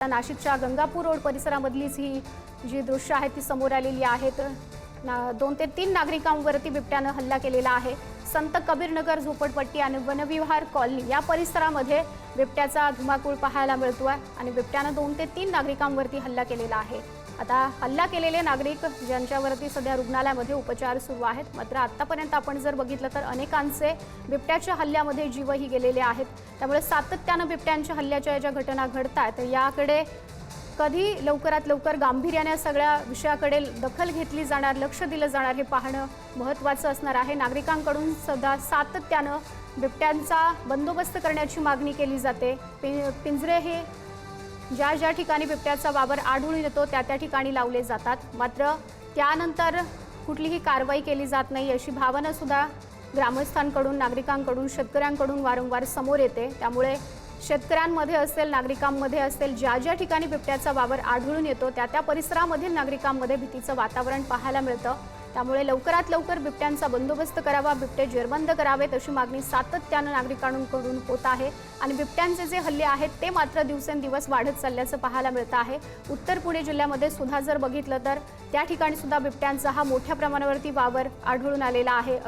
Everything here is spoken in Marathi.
नाशिकच्या गंगापूर रोड परिसरामधलीच ही जी दृश्य आहेत ती समोर आलेली आहेत ना दोन ते तीन नागरिकांवरती बिबट्यानं हल्ला केलेला आहे. संत कबीरनगर झोपडपट्टी आणि वनविहार कॉलनी या परिसरामध्ये बिबट्याचा धुमाकूळ पाहायला मिळतो आहे आणि बिबट्यानं दोन ते तीन नागरिकांवरती हल्ला केलेला आहे. आता हल्ला केलेले नागरिक ज्यांच्यावरती सध्या रुग्णालयामध्ये उपचार सुरू आहेत मात्र आतापर्यंत आपण जर बघितलं तर अनेकांचे बिबट्याच्या हल्ल्यामध्ये जीवही गेलेले आहेत. त्यामुळे सातत्यानं बिबट्यांच्या हल्ल्याच्या ज्या घटना घडत आहेत याकडे कधी लवकरात लवकर गांभीर्याने सगळ्या विषयाकडे दखल घेतली जाणार लक्ष दिलं जाणार हे पाहणं महत्त्वाचं असणार आहे. नागरिकांकडून सध्या सातत्यानं बिबट्यांचा बंदोबस्त करण्याची मागणी केली जाते. पिंजरे हे ज्या ज्या ठिकाणी बिबट्याचा वावर आढळून येतो त्या त्या ठिकाणी लावले जातात. मात्र त्यानंतर कुठलीही कारवाई केली जात नाही अशी भावना सुद्धा ग्रामस्थांकडून नागरिकांकडून शेतकऱ्यांकडून वारंवार समोर येते. त्यामुळे शेतकऱ्यांमध्ये असेल नागरिकांमध्ये असेल ज्या ज्या ठिकाणी बिबट्याचा वावर आढळून येतो त्या त्या परिसरामधील नागरिकांमध्ये भीतीचं वातावरण पाहायला मिळतं. त्यामुळे लवकरात लवकर बिबट्यांचा बंदोबस्त करावा बिबटे जेरबंद करावेत अशी मागणी सातत्यानं नागरिकांकडून होत आहे. आणि बिबट्यांचे जे हल्ले आहेत ते मात्र दिवसेंदिवस वाढत चालल्याचं पाहायला मिळतं आहे. उत्तर पुणे जिल्ह्यामध्ये सुद्धा जर बघितलं तर त्या ठिकाणी सुद्धा बिबट्यांचा हा मोठ्या प्रमाणावरती वावर आढळून आलेला आहे.